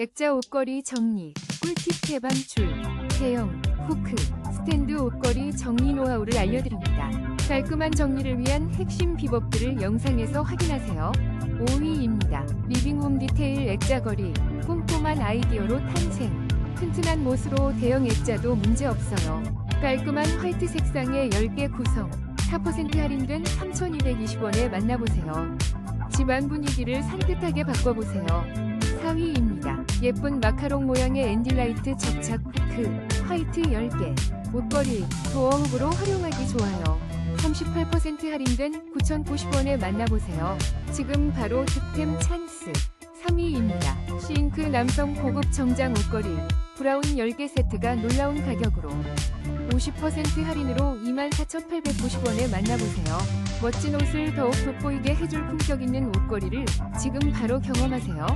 액자 옷걸이 정리, 꿀팁 개방출, 대형, 후크, 스탠드 옷걸이 정리 노하우를 알려드립니다. 깔끔한 정리를 위한 핵심 비법들을 영상에서 확인하세요. 5위입니다. 리빙홈 디테일 액자걸이, 꼼꼼한 아이디어로 탄생. 튼튼한 못으로 대형 액자도 문제없어요. 깔끔한 화이트 색상의 10개 구성, 4% 할인된 3,220원에 만나보세요. 집안 분위기를 산뜻하게 바꿔보세요. 4위입니다. 예쁜 마카롱 모양의 앤딜라이트 접착 후크, 화이트 10개, 옷걸이, 도어훅으로 활용하기 좋아요. 38% 할인된 9,090원에 만나보세요. 지금 바로 득템 찬스. 3위입니다. 싱크 남성 고급 정장 옷걸이, 브라운 10개 세트가 놀라운 가격으로 50% 할인으로 24,890원에 만나보세요. 멋진 옷을 더욱 돋보이게 해줄 품격 있는 옷걸이를 지금 바로 경험하세요.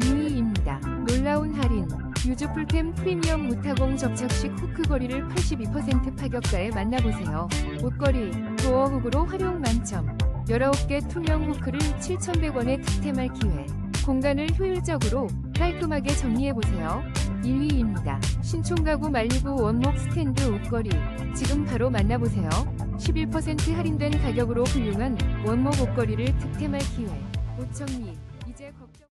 2위입니다. 놀라운 할인. 유즈풀템 프리미엄 무타공 접착식 후크걸이를 82% 파격가에 만나보세요. 옷걸이, 도어 훅으로 활용 만점. 19개 투명 후크를 7,100원에 득템할 기회. 공간을 효율적으로 깔끔하게 정리해보세요. 1위입니다. 신촌 가구 말리부 원목 스탠드 옷걸이. 지금 바로 만나보세요. 11% 할인된 가격으로 훌륭한 원목 옷걸이를 득템할 기회. 옷 정리. 이제 걱정